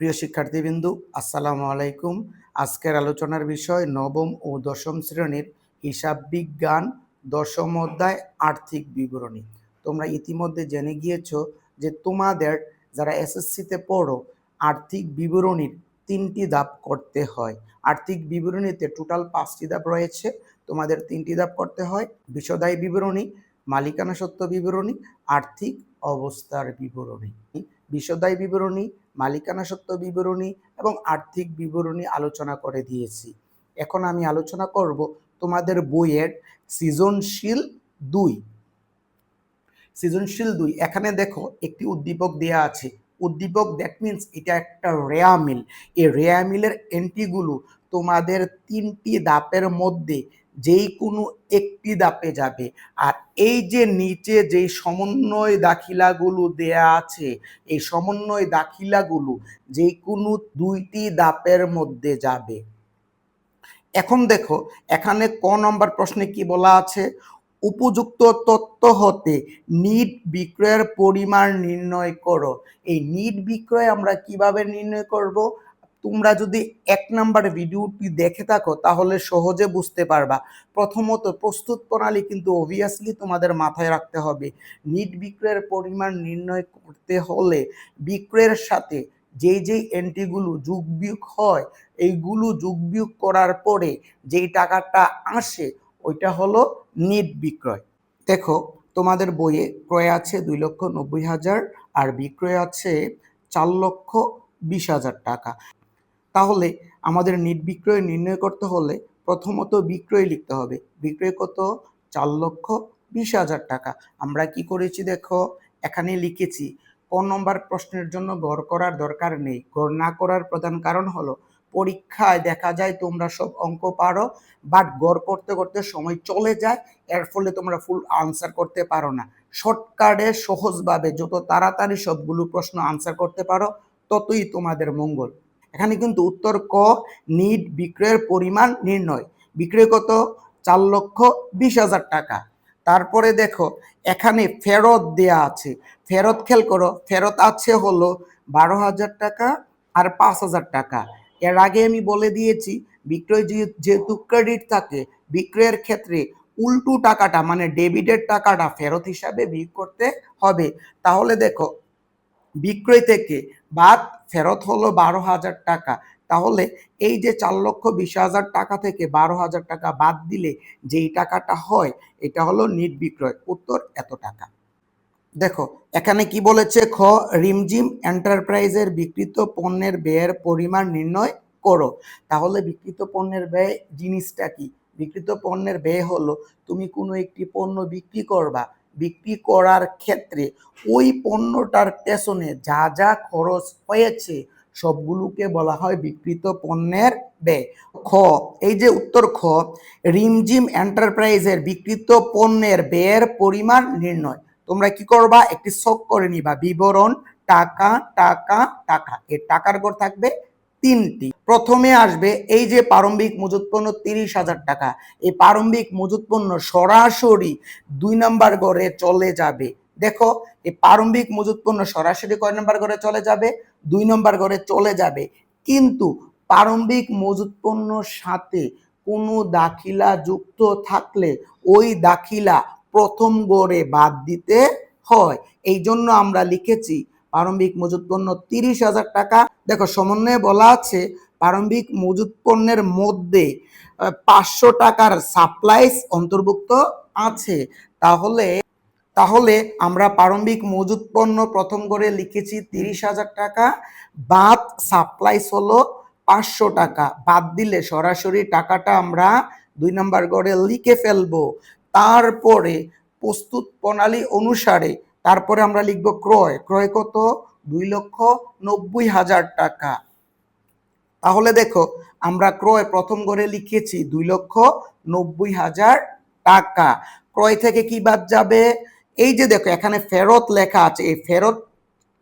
প্রিয় শিক্ষার্থীবৃন্দু, আসসালামু আলাইকুম। আজকের আলোচনার বিষয় নবম ও দশম শ্রেণির হিসাব বিজ্ঞান, দশম অধ্যায়, আর্থিক বিবরণী। তোমরা ইতিমধ্যে জেনে গিয়েছ যে তোমাদের যারা এসএসসিতে পড়ো, আর্থিক বিবরণীর তিনটি ধাপ করতে হয়। আর্থিক বিবরণীতে টোটাল পাঁচটি ধাপ রয়েছে। তোমাদের তিনটি ধাপ করতে হয়। বিশদায়ী বিবরণী, মালিকানা সত্ত্ব বিবরণী, আর্থিক অবস্থার বিবরণী। বিশদায়ী বিবরণী, মালিকানা সত্ত্ব বিবরণী এবং আর্থিক বিবরণী আলোচনা করে দিয়েছি। এখন আমি আলোচনা করব তোমাদের বইয়ের সৃজনশীল দুই। সৃজনশীল দুই। এখানে দেখো একটি উদ্দীপক দেয়া আছে। উদ্দীপক দ্যাট মিনস এটা একটা রেয়া মিল। এই রেয়া মিলের এন্ট্রিগুলো তোমাদের তিনটি দাপের মধ্যে যেই কোনো একটি দাপে যাবে। আর এই যে নিচে যেই সমন্বয় দাখিলাগুলো দেয়া আছে, এই সমন্বয় দাখিলাগুলো যে কোনো দুইটি দাপের মধ্যে যাবে। এখন দেখো, এখানে ক নম্বর প্রশ্নে কি বলা আছে? উপযুক্ত তত্ত্ব হতে নিট বিক্রয়ের পরিমাণ নির্ণয় করো। এই নিট বিক্রয় আমরা কীভাবে নির্ণয় করব? তোমরা যদি এক নাম্বার ভিডিওটি দেখে থাকো, তাহলে সহজে বুঝতে পারবা। প্রথমত, প্রস্তুত প্রণালী কিন্তু অবভিয়াসলি তোমাদের মাথায় রাখতে হবে। নিট বিক্রয়ের পরিমাণ নির্ণয় করতে হলে বিক্রয়ের সাথে যেই যেই এন্ট্রিগুলো যোগ বিয়োগ হয়, এইগুলো যোগ বিয়োগ করার পরে যেই টাকাটা আসে, ওইটা হলো নিট বিক্রয়। দেখো, তোমাদের বইয়ে ক্রয় আছে দুই লক্ষ নব্বই হাজার আর বিক্রয় আছে চার লক্ষ বিশ হাজার টাকা। তাহলে আমাদের নিট বিক্রয় নির্ণয় করতে হলে প্রথমত বিক্রয় লিখতে হবে। বিক্রয় কত? চার লক্ষ বিশ হাজার টাকা। আমরা কি করেছি দেখো? এখানে লিখেছি, ক নম্বর প্রশ্নের জন্য গড় করার দরকার নেই। গড় না করার প্রধান কারণ হলো, পরীক্ষায় দেখা যায় তোমরা সব অঙ্ক পারো বাট গড় করতে করতে সময় চলে যায়, এর ফলে তোমরা ফুল আনসার করতে পারো না। শর্টকাটে সহজভাবে যত তাড়াতাড়ি সবগুলো প্রশ্ন আনসার করতে পারো, ততই তোমাদের মঙ্গল। এখানে কিন্তু উত্তর ক, নিট বিক্রয়ের পরিমাণ নির্ণয়। বিক্রয় কত? চার লক্ষ বিশ হাজার টাকা। তারপরে দেখো, এখানে ফেরত দেয়া আছে। ফেরত খেল করো, ফেরত আছে হলো বারো হাজার টাকা আর পাঁচ হাজার টাকা। এর আগে আমি বলে দিয়েছি, বিক্রয় যেহেতু ক্রেডিট থাকে, বিক্রয়ের ক্ষেত্রে উল্টো টাকাটা মানে ডেবিটের টাকাটা ফেরত হিসাবে বিক্রি করতে হবে। তাহলে দেখো বিক্রয় থেকে বাদ ফেরত হলো বারো হাজার টাকা। তাহলে এই যে চার লক্ষ বিশ হাজার টাকা থেকে বারো হাজার টাকা বাদ দিলে যেই টাকাটা হয়, এটা হলো নিট বিক্রয়। উত্তর, এত টাকা। দেখো, এখানে কি বলেছে? খ রিমজিম এন্টারপ্রাইজের বিকৃত পণ্যের ব্যয়ের পরিমাণ নির্ণয় করো। তাহলে বিকৃত পণ্যের ব্যয় জিনিসটা কি? বিকৃত পণ্যের ব্যয় হলো, তুমি কোনো একটি পণ্য বিক্রি করবা বিক্রি করার ক্ষেত্রে ওই পণ্যটার পেছনে যা যা খরচ হয়েছে, সবগুলোকে বলা হয় বিকৃত পণ্যের ব্যয়। খ, এই যে উত্তর খ রিমজিম এন্টারপ্রাইজের বিকৃত পণ্যের ব্যয়ের পরিমাণ নির্ণয়। তোমরা কি করবা? একটি শখ করে নিবা। বিবরণ, টাকা টাকা টাকা। এর টাকার গড় থাকবে তিনটি। প্রথমে আসবে এই যে প্রারম্ভিক মজুত পণ্য তিরিশ হাজার টাকা। এই প্রারম্ভিক মজুত পণ্য সরাসরি দুই নাম্বার গড়ে চলে যাবে। দেখো, এই প্রারম্ভিক মজুত পণ্য সরাসরি কয় নাম্বার গড়ে চলে যাবে? দুই নম্বর গড়ে চলে যাবে। কিন্তু প্রারম্ভিক মজুত পণ্যর সাথে কোনো দাখিলা যুক্ত থাকলে ওই দাখিলা প্রথম গড়ে বাদ দিতে হয়। এই জন্য আমরা লিখেছি প্রারম্ভিক মজুত পণ্য তিরিশ হাজার টাকা। দেখো, সমন্বয়ে বলা আছে প্রারম্ভিক মজুত পণ্যের মধ্যে পাঁচশো টাকার সাপ্লাইস অন্তর্ভুক্ত আছে। তাহলে তাহলে আমরা প্রারম্ভিক মজুত পণ্য প্রথম করে লিখেছি তিরিশ হাজার টাকা, বাদ সাপ্লাইস হলো পাঁচশো টাকা। বাদ দিলে সরাসরি টাকাটা আমরা দুই নম্বর গড়ে লিখে ফেলব। তারপরে প্রস্তুত প্রণালী অনুসারে তারপরে আমরা লিখব ক্রয়। ক্রয় কত? দুই লক্ষ নব্বই হাজার টাকা। তাহলে দেখো, আমরা ক্রয় প্রথম গড়ে লিখেছি দুই লক্ষ নব্বই হাজার টাকা। ক্রয় থেকে কি বাদ যাবে? এই যে দেখো, এখানে ফেরত লেখা আছে। এই ফেরত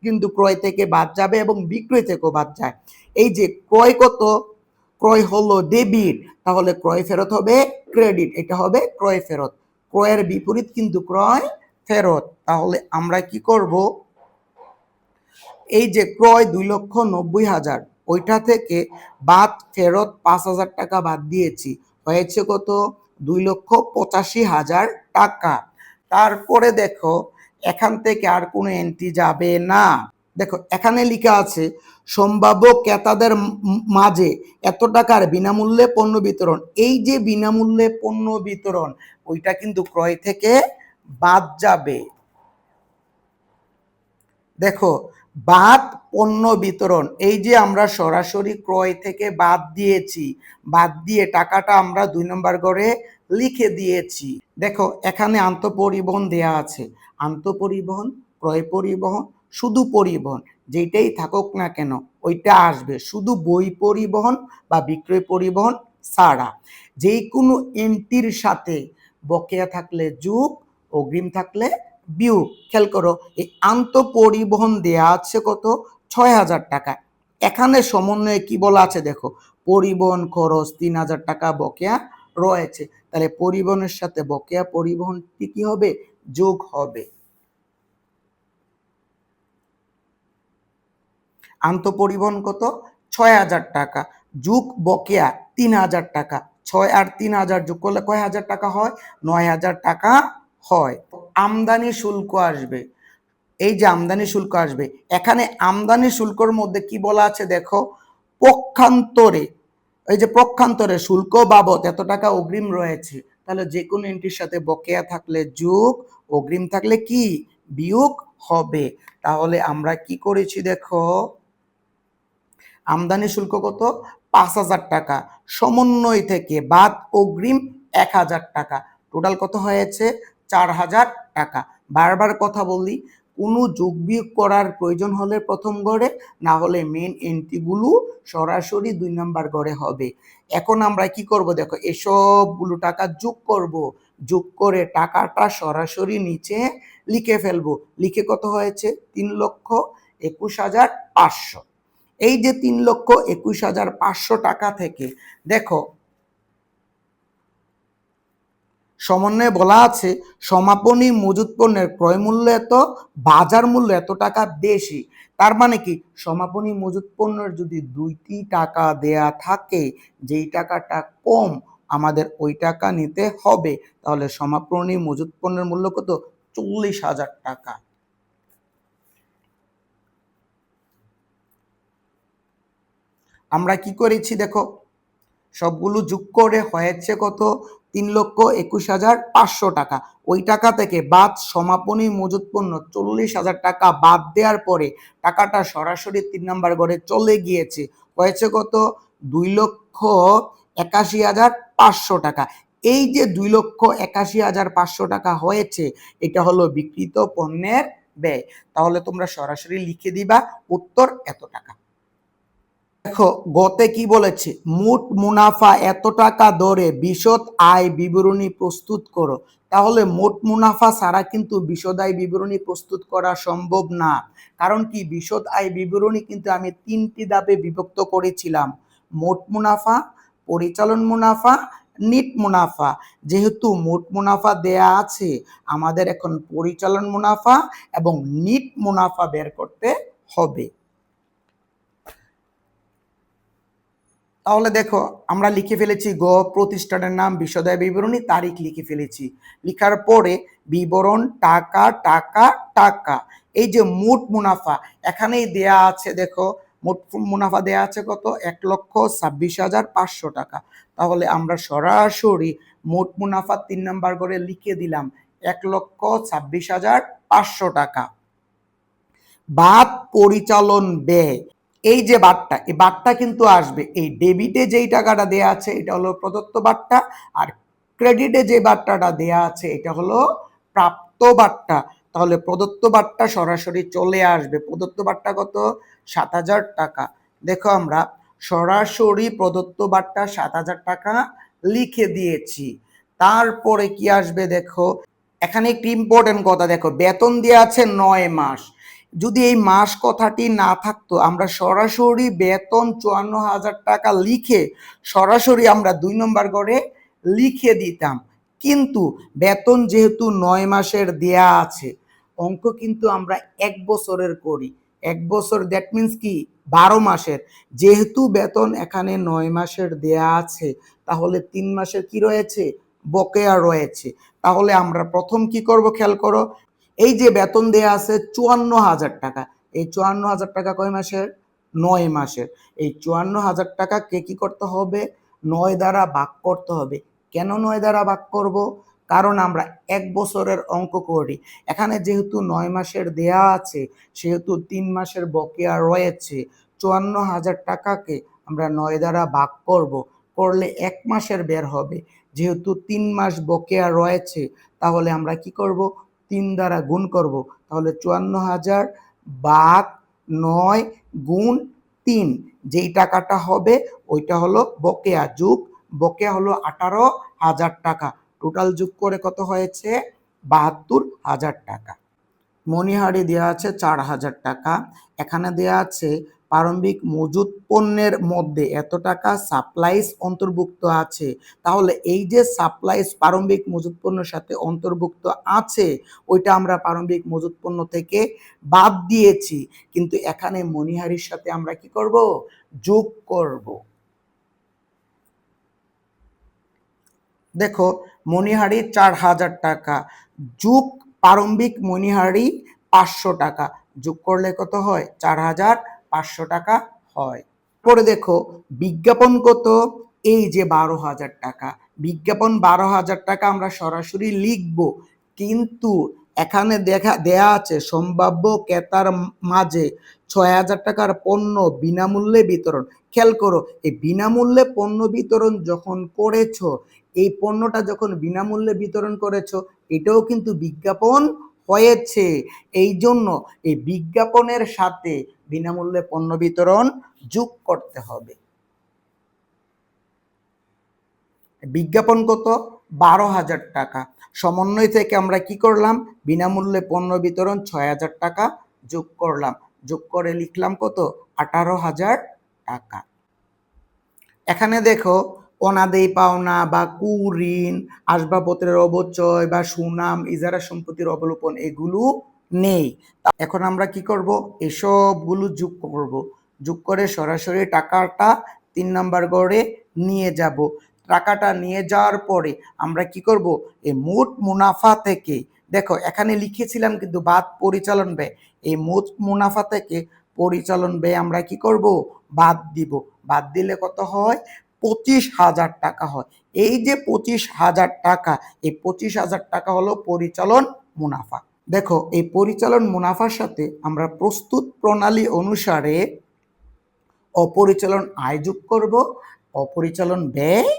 কিন্তু ক্রয় থেকে বাদ যাবে এবং বিক্রয় থেকেও বাদ যায়। এই যে ক্রয় কত? ক্রয় হলো ডেবিট। তাহলে ক্রয় ফেরত হবে ক্রেডিট। এটা হবে ক্রয় ফেরত। ক্রয়ের বিপরীত কিন্তু ক্রয় ফেরত, তাহলে আমরা কি করব? এই যে ক্রয় দুই লক্ষ নব্বই হাজার, ওইটা থেকে বাদ ফেরত পাঁচ হাজার টাকা বাদ দিয়েছি। হয়েছে কত? দুই লক্ষ পঁচাশি হাজার টাকা। তারপরে দেখো, এখান থেকে আর কোনো এন্ট্রি যাবে না। দেখো, এখানে লেখা আছে, সম্ভাব্য ক্রেতাদের মাঝে এত টাকার বিনামূল্যে পণ্য বিতরণ। এই যে বিনামূল্যে পণ্য বিতরণ, ওইটা কিন্তু ক্রয় থেকে বাদ যাবে। দেখো, বাদ পণ্য বিতরণ, এই যে আমরা সরাসরি ক্রয় থেকে বাদ দিয়েছি, বাদ দিয়ে টাকাটা আমরা দুই নম্বর ঘরে লিখে দিয়েছি। দেখো, এখানে আন্তঃপরিবহন দেয়া আছে। আন্তঃপরিবহন, ক্রয় পরিবহন, শুধু পরিবহন যেটাই থাকুক না কেন, ওইটা আসবে। শুধু বই পরিবহন বা বিক্রয় পরিবহন ছাড়া। যেই কোনো এন্ট্রির সাথে বকেয়া থাকলে যুগ অগ্রিম থাকলে বিউ খেয়াল করো, এই আন্ত পরিবহন দেয়া আছে কত? ছয় হাজার টাকা। এখানে সমন্বয়ে কি বলা আছে দেখো? পরিবহন খরচ তিন হাজার টাকা বকেয়া রয়েছে। তাহলে পরিবহনের সাথে বকেয়া পরিবহনটি কি হবে? যোগ হবে। আন্তঃপরিবহন কত? ছয় হাজার টাকা। যুগ বকেয়া তিন হাজার টাকা। ছয় আর তিন হাজার যোগ করলে কয় হাজার টাকা হয়? নয় হাজার টাকা হয়। আমদানি শুল্ক আসবে। এই যে আমদানি শুল্ক আসবে, এখানে আমদানি শুল্কর মধ্যে কি বলা আছে দেখো? পক্ষান্তরে, এই যে পক্ষান্তরে শুল্ক বাবদ এত টাকা অগ্রিম রয়েছে, তাহলে যে কোনো এন্ট্রির সাথে বকেয়া থাকলে যোগ, অগ্রিম থাকলে কি? বিয়োগ হবে। তাহলে আমরা কি করেছি দেখো? আমদানি শুল্ক কত? পাঁচ হাজার টাকা। সমন্বয় থেকে বাদ অগ্রিম এক হাজার টাকা। টোটাল কত হয়েছে? চার হাজার টাকা। বারবার কথা বলি কোনো যোগ বিয়োগ করার প্রয়োজন হলে প্রথম ঘরে, না হলে মেন এন্ট্রিগুলো সরাসরি দুই নাম্বার ঘরে হবে। এখন আমরা কি করব দেখো, এসবগুলো টাকা যোগ করব। যোগ করে টাকাটা সরাসরি নিচে লিখে ফেলব। লিখে কত হয়েছে? তিন লক্ষ একুশ হাজার পাঁচশো। এই যে তিন লক্ষ একুশ হাজার পাঁচশো টাকা থেকে, দেখো সমন্বয়ে বলা আছে, সমাপনী মজুত পণ্যের ক্রয় মূল্য এত, বাজার মূল্য এত টাকা বেশি। তার মানে কি? সমাপনী মজুত পণ্যের যদি দুইটি টাকা দেয়া থাকে, যেই টাকাটা কম, আমাদের ওই টাকা নিতে হবে। তাহলে সমাপনী মজুত পণ্যের মূল্য কত? চল্লিশ হাজার টাকা। আমরা কি করেছি দেখো? সবগুলো যোগ করে হয়েছে কত? তিন লক্ষ একুশ হাজার পাঁচশো টাকা। ওই টাকা থেকে বাদ সমাপনী মজুত পণ্য চল্লিশ হাজার টাকা বাদ দেওয়ার পরে টাকাটা সরাসরি তিন নাম্বার ঘরে চলে গিয়েছে। হয়েছে কত? দুই লক্ষ একাশি হাজার পাঁচশো টাকা। এই যে দুই লক্ষ একাশি হাজার পাঁচশো টাকা হয়েছে, এটা হলো বিক্রিত পণ্যের ব্যয়। তাহলে তোমরা সরাসরি লিখে দিবা উত্তর এত টাকা। দেখো, গতে কি বলেছে? মোট মুনাফা এত টাকা দরে, বিশদ আয় বিবরণী প্রস্তুত করো। তাহলে মোট মুনাফা ছাড়া কিন্তু বিশদ আয় বিবরণী প্রস্তুত করা সম্ভব না। কারণ কি? বিশদ আয় বিবরণী কিন্তু আমি তিনটি ধাপে বিভক্ত করেছিলাম। মোট মুনাফা, পরিচালন মুনাফা, নিট মুনাফা। যেহেতু মোট মুনাফা দেয়া আছে, আমাদের এখন পরিচালন মুনাফা এবং নিট মুনাফা বের করতে হবে। তাহলে দেখো, আমরা লিখে ফেলেছি গ, প্রতিষ্ঠানের নাম বিশদায় বিবরণী, তারিখ লিখে ফেলেছি। লিখার পরে বিবরণ, টাকা টাকা টাকা। এই যে মোট মুনাফা, এখানেই দেয়া আছে দেখো, মোট মুনাফা দেয়া আছে কত? এক লক্ষ ছাব্বিশ হাজার পাঁচশো টাকা। তাহলে আমরা সরাসরি মোট মুনাফা তিন নাম্বার করে লিখে দিলাম, এক লক্ষ ছাব্বিশ হাজার পাঁচশো টাকা। বাদ পরিচালন ব্যয়। এই যে বারটা এই বারটা কিন্তু আসবে। এই ডেবিটে যেই টাকাটা দেয়া আছে, এটা হলো প্রদত্ত বারটা আর ক্রেডিটে যে বার্তাটা দেয়া আছে, এটা হলো প্রাপ্ত বার্তা তাহলে প্রদত্ত বার্তা সরাসরি চলে আসবে। প্রদত্ত বার্তা কত? সাত হাজার টাকা। দেখো আমরা, সরাসরি প্রদত্ত বার্তা সাত হাজার টাকা লিখে দিয়েছি। তারপরে কি আসবে দেখো? এখানে একটি ইম্পর্টেন্ট কথা দেখো, বেতন দেওয়া আছে নয় মাস। যদি এই মাস কথাটি না থাকতো, আমরা সরাসরি বেতন চুয়ান্ন হাজার টাকা লিখে সরাসরি আমরা দুই নম্বর করে লিখে দিতাম। কিন্তু বেতন যেহেতু নয় মাসের দেয়া আছে, অঙ্ক কিন্তু আমরা এক বছরের করি। এক বছর দ্যাট মিন্স কি? বারো মাসের। যেহেতু বেতন এখানে নয় মাসের দেয়া আছে, তাহলে তিন মাসের কি রয়েছে? বকেয়া রয়েছে। তাহলে আমরা প্রথম কি করব খেয়াল করো? এই যে বেতন দেয়া আছে চুয়ান্ন হাজার টাকা। এই চুয়ান্ন হাজার টাকা কয় মাসের? নয় মাসের। এই চুয়ান্ন হাজার টাকা কে কি করতে হবে? নয় দ্বারা ভাগ করতে হবে। কেন নয় দ্বারা ভাগ করব? কারণ আমরা এক বছরের অঙ্ক করি। এখানে যেহেতু নয় মাসের দেয়া আছে, সেহেতু তিন মাসের বকেয়া রয়েছে। চুয়ান্ন হাজার টাকাকে আমরা নয় দ্বারা ভাগ করব। করলে এক মাসের বের হবে। যেহেতু তিন মাস বকেয়া রয়েছে, তাহলে আমরা কি করব? তিন দ্বারা গুণ করব। তাহলে চুয়ান্ন হাজার বাদ নয় গুণ তিন। যেই টাকাটা হবে, ওইটা হলো বকেয়া যুগ। বকেয়া হলো আঠারো হাজার টাকা। টোটাল যুগ করে কত হয়েছে? বাহাত্তর হাজার টাকা। মণিহারি দেওয়া আছে চার হাজার টাকা। এখানে দেওয়া আছে প্রারম্ভিক মজুদ পণ্যের মধ্যে এত টাকা সাপ্লাইস অন্তর্ভুক্ত আছে, তাহলে এই যে সাপ্লাইস প্রারম্ভিক মজুদ পণ্যের সাথে অন্তর্ভুক্ত আছে, ওইটা আমরা প্রারম্ভিক মজুদ পণ্য থেকে বাদ দিয়েছি, কিন্তু এখানে মণিহারির সাথে আমরা কি করব? যোগ করব। দেখো মণিহারি চার হাজার টাকা, যুগ প্রারম্ভিক মণিহারি পাঁচশো টাকা, যোগ করলে কত হয়? চার হাজার পাঁচশো টাকা হয়। পরে দেখো, বিজ্ঞাপন কত? এই যে বারো হাজার টাকা। বিজ্ঞাপন বারো হাজার টাকা আমরা সরাসরি লিখব, কিন্তু এখানে দেখা, দেয়া আছে সম্ভাব্য ক্রেতার মাঝে ছয় হাজার টাকার পণ্য বিনামূল্যে বিতরণ। খেয়াল করো, এই বিনামূল্যে পণ্য বিতরণ যখন করেছ, এই পণ্যটা যখন বিনামূল্যে বিতরণ করেছ, এটাও কিন্তু বিজ্ঞাপন হয়েছে। এই জন্য এই বিজ্ঞাপনের সাথে বিনামূল্যে পণ্য বিতরণ যোগ করতে হবে। বিজ্ঞাপন কত? বারো হাজার টাকা। সমন্বয় থেকে আমরা কি করলাম? বিনামূল্যে পণ্য বিতরণ ছয় হাজার টাকা যোগ করলাম। যোগ করে লিখলাম কত? আঠারো হাজার টাকা। এখানে দেখো, অনাদেই পাওনা বা কুঋণ আসবাবপত্রের অবচয় বা সুনাম, ইজারা সম্পত্তির অবলোপন, এগুলো নেই। এখন আমরা কি করব? এসবগুলো যোগ করব। যোগ করে সরাসরি টাকাটা তিন নাম্বার গড়ে নিয়ে যাব। টাকাটা নিয়ে যাওয়ার পরে আমরা কি করব? এই মোট মুনাফা থেকে, দেখো এখানে লিখেছিলাম কিন্তু বাদ পরিচালন ব্যয়। এই মোট মুনাফা থেকে পরিচালন ব্যয় আমরা কি করব? বাদ দিব। বাদ দিলে কত হয়? পঁচিশ হাজার টাকা হয়। এই যে পঁচিশ হাজার টাকা, এই পঁচিশ হাজার টাকা হলো পরিচালন মুনাফা। দেখো, এই পরিচালন মুনাফার সাথে আমরা প্রস্তুত প্রণালী অনুসারে অপরিচালন আয় যোগ করব, অপরিচালন ব্যয়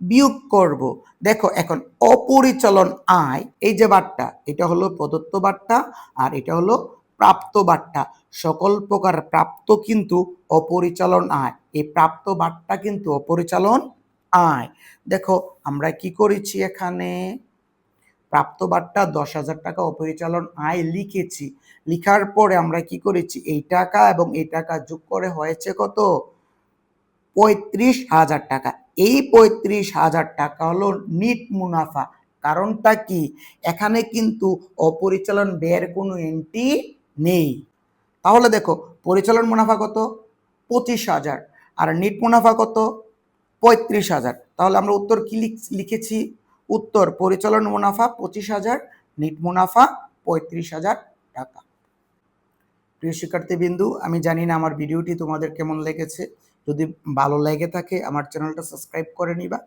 বিয়োগ করব। দেখো, এখন অপরিচালন আয়, এই যে বার্তা, এটা হলো প্রদত্ত বার্তা আর এটা হলো প্রাপ্ত বার্তা। সকল প্রকার প্রাপ্ত কিন্তু অপরিচালন আয়, এই প্রাপ্ত বার্তা কিন্তু অপরিচালন আয়। দেখো, আমরা কি করেছি এখানে? প্রাপ্ত বার্তা দশ হাজার টাকা অপরিচালন আয় লিখেছি। লিখার পরে আমরা কি করেছি? এই টাকা এবং এই টাকা যোগ করে হয়েছে কত? পঁয়ত্রিশ হাজার টাকা। এই পঁয়ত্রিশ হাজার টাকা হলো নিট মুনাফা। কারণটা কি? এখানে কিন্তু অপরিচালন ব্যয়ের কোনো এন্ট্রি নেই। তাহলে দেখো, পরিচালন মুনাফা কত? পঁচিশ হাজার। আর নিট মুনাফা কত? পঁয়ত্রিশ হাজার। তাহলে আমরা উত্তর কি লিখেছি? উত্তর, পরিচালন মুনাফা পঁচিশ হাজার, নিট মুনাফা পঁয়ত্রিশ হাজার টাকা। প্রিয় শিক্ষার্থী বিন্দু আমি জানি না আমার ভিডিওটি তোমাদের কেমন লেগেছে। যদি ভালো লেগে থাকে, আমার চ্যানেলটা সাবস্ক্রাইব করে নিবা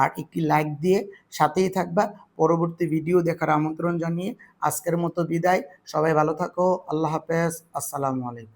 আর একটি লাইক দিয়ে সাথেই থাকবা। পরবর্তী ভিডিও দেখার আমন্ত্রণ জানিয়ে আজকের মতো বিদায়। সবাই ভালো থাকো। আল্লাহ হাফেজ। আসসালামু আলাইকুম।